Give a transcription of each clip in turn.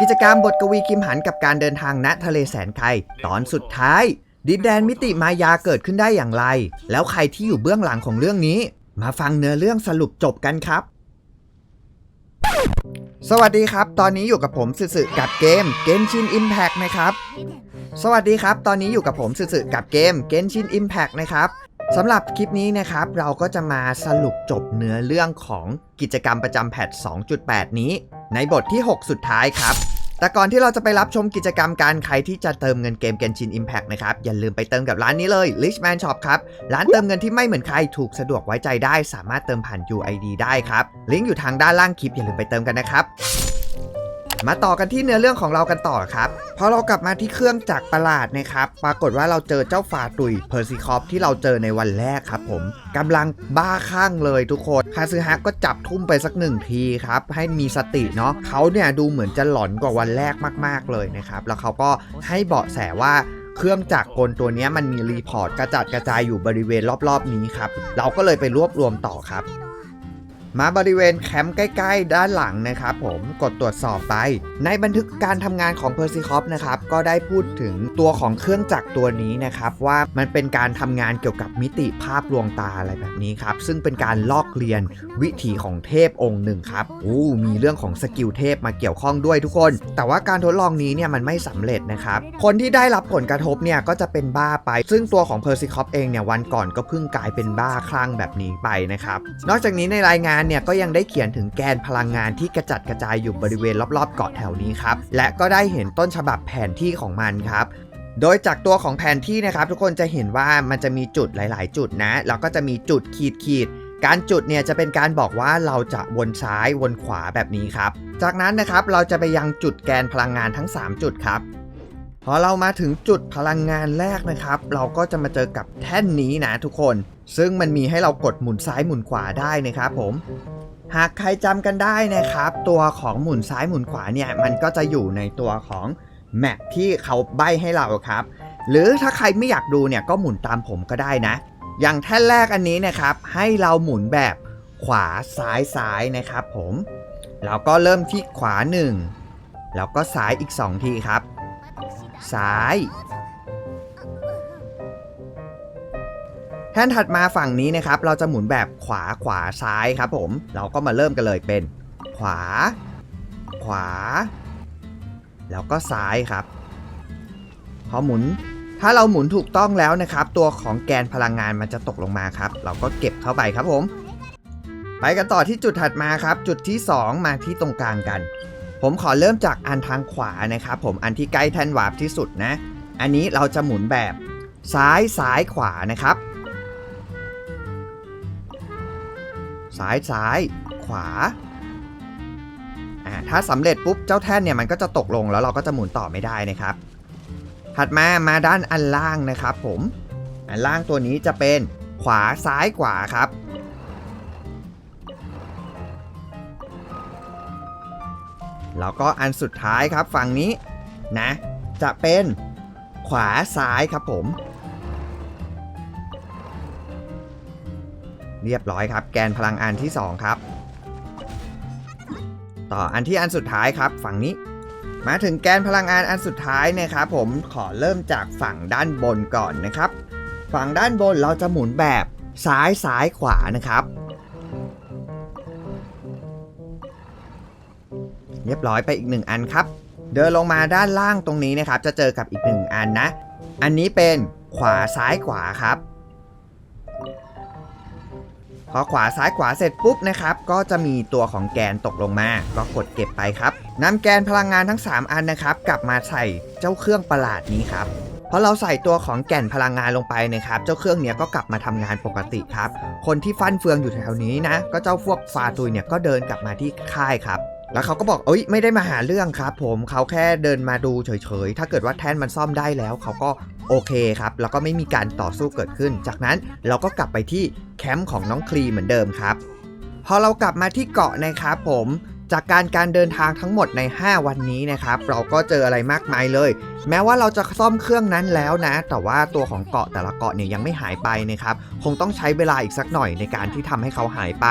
กิจกรรมบทกวีคิมหันกับการเดินทางณทะเลแสนไกลตอนสุดท้าย ดินแดนมิติมายาเกิดขึ้นได้อย่างไร แล้วใครที่อยู่เบื้องหลังของเรื่องนี้ มาฟังเนื้อเรื่องสรุปจบกันครับ สวัสดีครับ ตอนนี้อยู่กับผมสึสึกับเกม Genshin Impact นะครับสวัสดีครับ ตอนนี้อยู่กับผมสึสึกับเกม Genshin Impact นะครับสำหรับคลิปนี้นะครับ เราก็จะมาสรุปจบเนื้อเรื่องของกิจกรรมประจำแพท 2.8 นี้ ในบทที่ 6 สุดท้ายครับ แต่ก่อนที่เราจะไปรับชมกิจกรรมการใครที่จะเติมเงินเกม Genshin Impact นะครับ อย่าลืมไปเติมกับร้านนี้เลย Richman Shop ครับ ร้านเติมเงินที่ไม่เหมือนใครถูกสะดวกไว้ใจได้ สามารถเติมผ่าน UID ได้ครับ ลิงก์อยู่ทางด้านล่างคลิปอย่าลืมไปเติมกันนะครับ มาต่อกันที่เนื้อเรื่องของเรากันต่อครับพอเรากลับมาที่เครื่องจักรประหลาดนะครับ ปรากฏว่าเราเจอเจ้าฟาตุยเพอร์ซิคอปที่เราเจอในวันแรกครับผมกำลังบ้าคลั่งเลยทุกคนคาซึฮะก็จับทุ่มไปสักหนึ่งทีครับให้มีสติเนาะเขาเนี่ยดูเหมือนจะหลอนกว่าวันแรกมาก ๆเลยนะครับแล้วเขาก็ให้เบาะแสว่าเครื่องจักรกลตัวนี้มันมีรีพอร์ตกระจัดกระจายอยู่บริเวณรอบๆนี้ครับเราก็เลยไปรวบรวมต่อครับ มาบริเวณแคมป์ใกล้ ๆ ด้านหลังนะครับผมกดตรวจสอบไป ในบันทึกการทำงานของ p e r s i c o p นะครับก็ได้พูดถึงตัวของเครื่องจักรตัวนี้นะครับว่ามันเป็นการทำงานเกี่ยวกับมิติภาพลวงตาอะไรแบบนี้ครับซึ่งเป็นการลอกเรียนวิถีของเทพองค์หนึ่งครับอู้มีเรื่องของสกิลเทพมาเกี่ยวข้องด้วยทุกคน แต่ว่าการทดลองนี้เนี่ยมันไม่สำเร็จนะครับคนที่ได้รับผลกระทบเนี่ยก็จะเป็นบ้าไป ซึ่งตัวของ p e r s i c o p เองเนี่ยวันก่อนก็เพิ่งกลายเป็นบ้าคลั่งแบบนี้ไปนะครับนอกจากนี้ในรายงานเนี่ยก็ยังได้เขียนถึงแกนพลังงานที่กระจัดกระจายอยู่บริเวณรอบๆเกาะแถวนี้ครับ และก็ได้เห็นต้นฉบับแผนที่ของมันครับโดยจากตัวของแผนที่นะครับ ทุกคนจะเห็นว่ามันจะมีจุดหลาย ๆ จุดนะ แล้วก็จะมีจุดขีดขีดๆการจุดเนี่ยจะเป็นการบอกว่าเราจะวนซ้ายวนขวาแบบนี้ครับ จากนั้นนะครับเราจะไปยังจุดแกนพลังงานทั้ง 3 จุดครับ พอเรามาถึงจุดพลังงานแรกนะครับ เราก็จะมาเจอกับแท่นนี้นะทุกคน ซึ่งมันมีให้เรากดหมุนซ้ายหมุนขวาได้นะครับผมหากใครจำกันได้นะครับ ตัวของหมุนซ้ายหมุนขวาเนี่ยมันก็จะอยู่ในตัวของแมปที่เขาใบให้เราครับ หรือถ้าใครไม่อยากดูเนี่ยก็หมุนตามผมก็ได้นะ อย่างแท่นแรกอันนี้นะครับ ให้เราหมุนแบบขวาซ้ายซ้ายนะครับผม เราก็เริ่มที่ขวา 1 แล้วก็ซ้ายอีก 2 ทีครับ ซ้าย แท่นถัดมาฝั่งนี้นะครับ เราจะหมุนแบบขวาขวาซ้ายครับผมเราก็มาเริ่มกันเลยเป็น ขวา ขวา แล้วก็ซ้ายครับ พอหมุนถ้าเราหมุนถูกต้องแล้วนะครับ ตัวของแกนพลังงานมันจะตกลงมาครับ เราก็เก็บเข้าไปครับผม ไปกันต่อที่จุดถัดมาครับ จุดที่ 2 มาที่ตรงกลางกัน ผมขอเริ่มจากอันทางขวานะครับผมอันที่ใกล้แท่นวาร์ปที่สุดนะ อันนี้เราจะหมุนแบบซ้ายซ้ายขวานะครับ ซ้ายซ้ายขวาอ่าถ้าสำเร็จปุ๊บเจ้าแท่นเนี่ยมันก็จะตกลงแล้วเราก็จะหมุนต่อไม่ได้นะครับ ถัดมามาด้านอันล่างนะครับผมอันล่างตัวนี้จะเป็นขวาซ้ายขวาครับ แล้วก็อันสุดท้ายครับฝั่งนี้นะ จะเป็นขวาซ้ายครับผม เรียบร้อยครับ แกนพลังอันที่ 2 ครับ ต่ออันที่อันสุดท้ายครับ ฝั่งนี้ มาถึงแกนพลังงานอันสุดท้ายนะครับผมขอเริ่มจากฝั่งด้านบนก่อนนะครับ ฝั่งด้านบนเราจะหมุนแบบซ้ายซ้ายขวานะครับ รียบร้อยไปอีกหนึ่งอันครับ เดินลงมาด้านล่างตรงนี้นะครับ จะเจอกับอีกหนึ่งอันนะ อันนี้เป็นขวาซ้ายขวาครับ พอขวาซ้ายขวาเสร็จปุ๊บนะครับ ก็จะมีตัวของแกนตกลงมา ก็กดเก็บไปครับนำแกนพลังงานทั้ง 3 อันนะครับ กลับมาใส่เจ้าเครื่องประหลาดนี้ครับพอเราใส่ตัวของแก่นพลังงานลงไปนะครับ เจ้าเครื่องเนี้ยก็กลับมาทำงานปกติครับ คนที่ฟันเฟืองอยู่แถวนี้นะ ก็เจ้าพวกฟาตุยเนี่ยก็เดินกลับมาที่ค่ายครับ แล้วเขาก็บอก เอ้ย ไม่ได้มาหาเรื่องครับผม เขาแค่เดินมาดูเฉยๆ ถ้าเกิดว่าแท่นมันซ่อมได้แล้ว เขาก็โอเคครับ แล้วก็ไม่มีการต่อสู้เกิดขึ้น จากนั้นเราก็กลับไปที่แคมป์ของน้องคลีเหมือนเดิมครับ พอเรากลับมาที่เกาะนะครับผม จากการการเดินทางทั้งหมดใน 5 วันนี้นะครับ เราก็เจออะไรมากมายเลย แม้ว่าเราจะซ่อมเครื่องนั้นแล้วนะ แต่ว่าตัวของเกาะแต่ละเกาะเนี่ยยังไม่หายไปนะครับ คงต้องใช้เวลาอีกสักหน่อยในการที่ทำให้เขาหายไป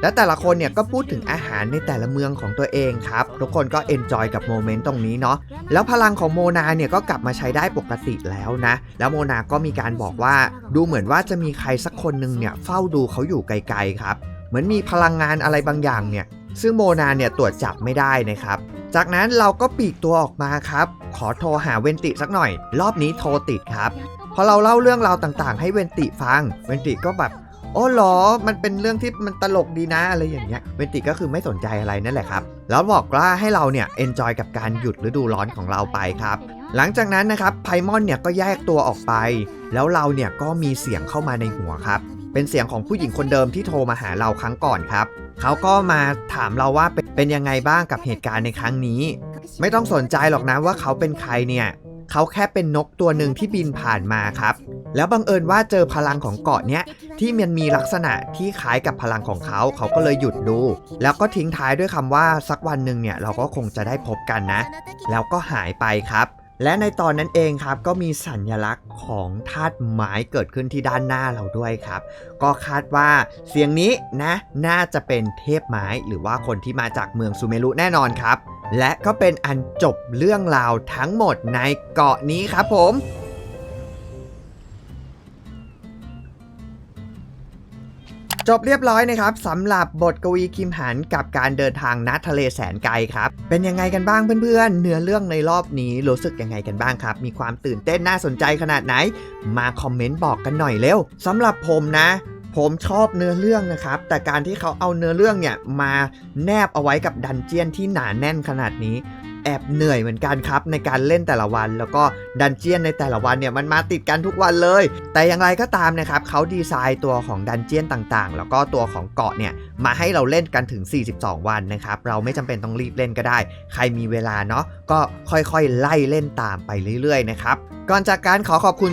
และแต่ละคนเนี่ยก็พูดถึงอาหารในแต่ละเมืองของตัวเองครับ ทุกคนก็เอนจอยกับโมเมนต์ตรงนี้เนาะแล้วพลังของโมนาเนี่ยก็กลับมาใช้ได้ปกติแล้วนะ แล้วโมนาก็มีการบอกว่า ดูเหมือนว่าจะมีใครสักคนหนึ่งเนี่ยเฝ้าดูเขาอยู่ไกลๆครับ เหมือนมีพลังงานอะไรบางอย่างเนี่ยซึ่งโมนาเนี่ยตรวจจับไม่ได้นะครับ จากนั้นเราก็ปีกตัวออกมาครับ ขอโทรหาเวนติสักหน่อย รอบนี้โทรติดครับ พอเราเล่าเรื่องราวต่างๆ ให้เวนติฟัง เวนติก็แบบ อ้หรอ มันเป็นเรื่องที่มันตลกดีนะอะไรอย่างเงี้ย เวนติก็คือไม่สนใจอะไรนั่นแหละครับ แล้วบอกว่าให้เราเนี่ยเอนจอยกับการหยุดฤดูร้อนของเราไปครับ หลังจากนั้นนะครับไพมอนเนี่ยก็แยกตัวออกไป แล้วเราเนี่ยก็มีเสียงเข้ามาในหัวครับ เป็นเสียงของผู้หญิงคนเดิมที่โทรมาหาเราครั้งก่อนครับ เขาก็มาถามเราว่าเป็นยังไงบ้างกับเหตุการณ์ในครั้งนี้ ไม่ต้องสนใจหรอกนะว่าเขาเป็นใครเนี่ย เขาแค่เป็นนกตัวหนึ่งที่บินผ่านมาครับ แล้วบังเอิญว่าเจอพลังของเกาะเนี้ยที่มันมีลักษณะที่คล้ายกับพลังของเขา เขาก็เลยหยุดดู แล้วก็ทิ้งท้ายด้วยคำว่าสักวันหนึ่งเนี่ยเราก็คงจะได้พบกันนะ แล้วก็หายไปครับและในตอนนั้นเองครับก็มีสัญลักษณ์ของธาตุไม้เกิดขึ้นที่ด้านหน้าเราด้วยครับ ก็คาดว่าเสียงนี้นะ น่าจะเป็นเทพไม้หรือว่าคนที่มาจากเมืองซูเมรุแน่นอนครับ และก็เป็นอันจบเรื่องราวทั้งหมดในเกาะนี้ครับผมจบเรียบร้อยนะครับสำหรับบทกวีคิมหันกับการเดินทางนัดทะเลแสนไกลครับ เป็นยังไงกันบ้างเพื่อนๆ เนื้อเรื่องในรอบนี้รู้สึกยังไงกันบ้างครับ มีความตื่นเต้นน่าสนใจขนาดไหน มาคอมเมนต์บอกกันหน่อยเร็วสำหรับผมนะ ผมชอบเนื้อเรื่องนะครับ แต่การที่เขาเอาเนื้อเรื่องเนี่ยมาแนบเอาไว้กับดันเจียนที่หนาแน่นขนาดนี้แอบเหนื่อยเหมือนกันครับในการเล่นแต่ละวัน แล้วก็ดันเจียนในแต่ละวันเนี่ยมันมาติดกันทุกวันเลย แต่อย่างไรก็ตามนะครับเขาดีไซน์ตัวของดันเจียนต่างๆ แล้วก็ตัวของเกาะเนี่ยมาให้เราเล่นกันถึง 42 วันนะครับเราไม่จำเป็นต้องรีบเล่นก็ได้ ใครมีเวลาเนาะ ก็ค่อยๆ ไล่เล่นตามไปเรื่อยๆ นะครับ ก่อนจากการขอขอบคุณ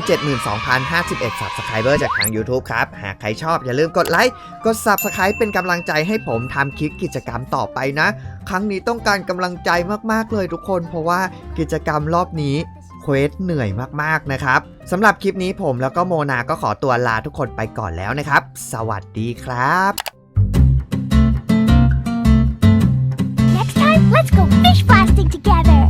72,051 Subscriber จากทาง YouTube ครับ หากใครชอบอย่าลืมกดไลค์ กด Subscribe เป็นกำลังใจให้ผมทำคลิปกิจกรรมต่อไปนะ ครั้งนี้ต้องการกำลังใจมากๆเลยทุกคน เพราะว่ากิจกรรมรอบนี้เควสเหนื่อยมากๆนะครับสำหรับคลิปนี้ผมแล้วก็โมนาก็ขอตัวลาทุกคนไปก่อนแล้วนะครับ สวัสดีครับ Next time, let's go fish blasting together!